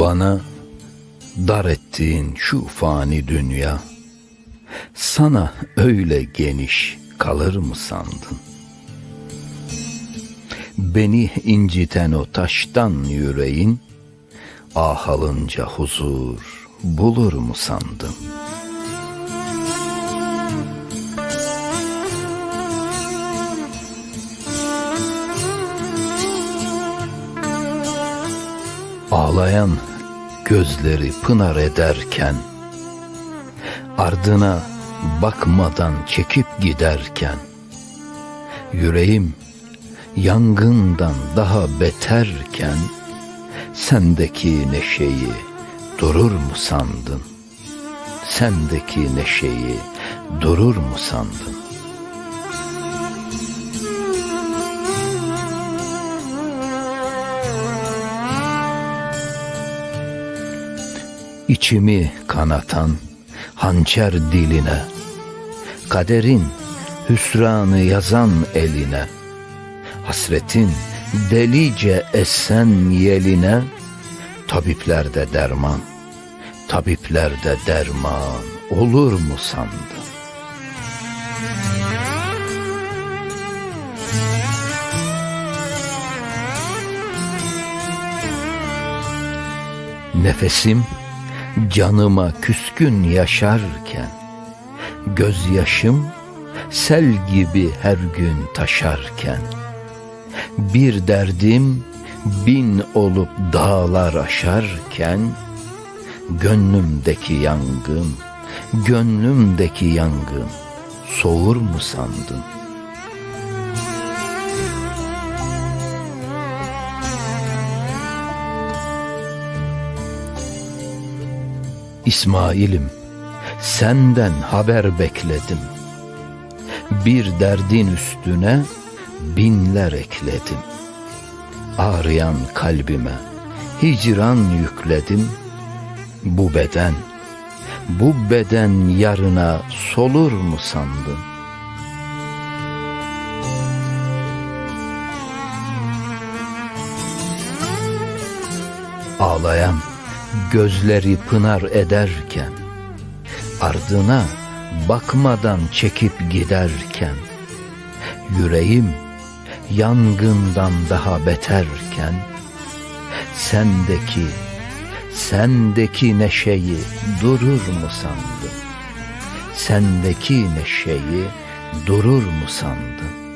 Bana dar ettiğin şu fani dünya sana öyle geniş kalır mı sandın? Beni inciten o taştan yüreğin ah alınca huzur bulur mu sandın? Ağlayan gözleri pınar ederken Ardına bakmadan çekip giderken Yüreğim yangından daha beterken Sendeki neşeyi durur mu sandın? Sendeki neşeyi durur mu sandın? İçimi kanatan hançer diline, Kaderin hüsranı yazan eline, Hasretin delice esen yeline, Tabiplerde derman, tabiplerde derman olur mu sandın? Nefesim canıma küskün yaşarken Gözyaşım sel gibi her gün taşarken Bir derdim bin olup dağlar aşarken Gönlümdeki yangın, gönlümdeki yangın soğur mu sandın? İsmail'im senden haber bekledim. Bir derdin üstüne binler ekledim. Ağrıyan kalbime hicran yükledim. Bu beden, bu beden yarına solur mu sandın? Ağlayan gözleri pınar ederken ardına bakmadan çekip giderken yüreğim yangından daha beterken sendeki sendeki neşeyi durur mu sandın? Sendeki neşeyi durur mu sandın?